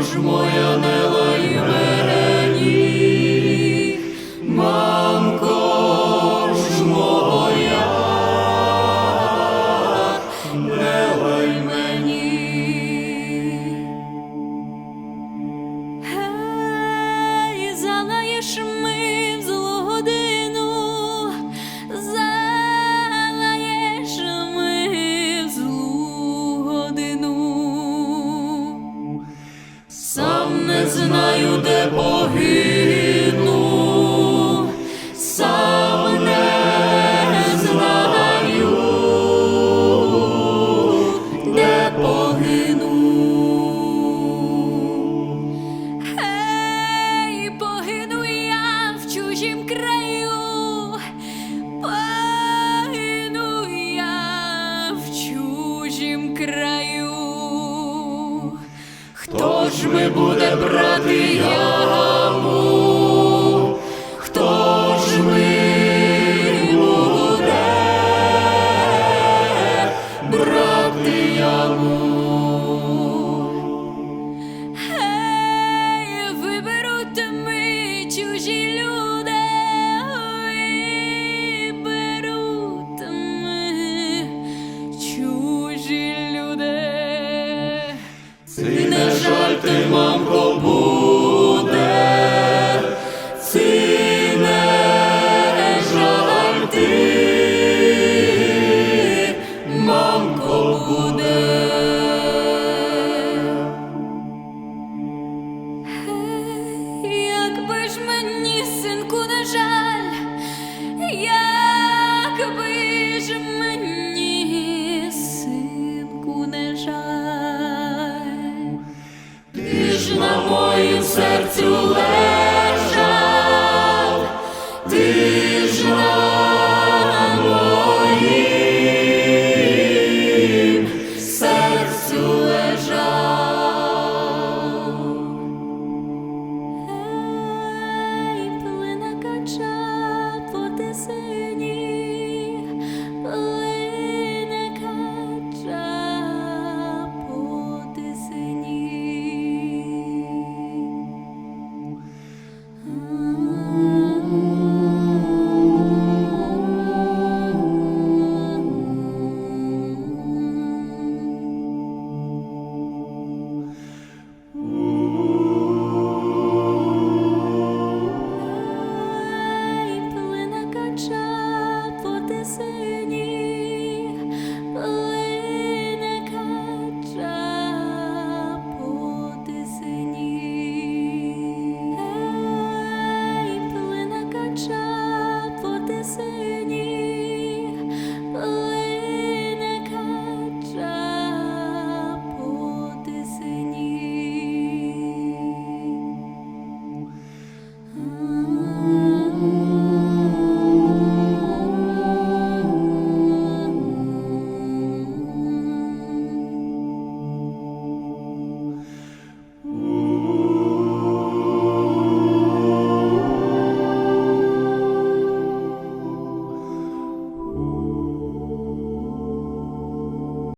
Ж моя не Не знаю, де погину, Гей, виберуть ми чужі люди, виберуть чужі люди. Ці не жаль ти, мамко, буде, ці не жаль ти, мені, синку, не жаль, мені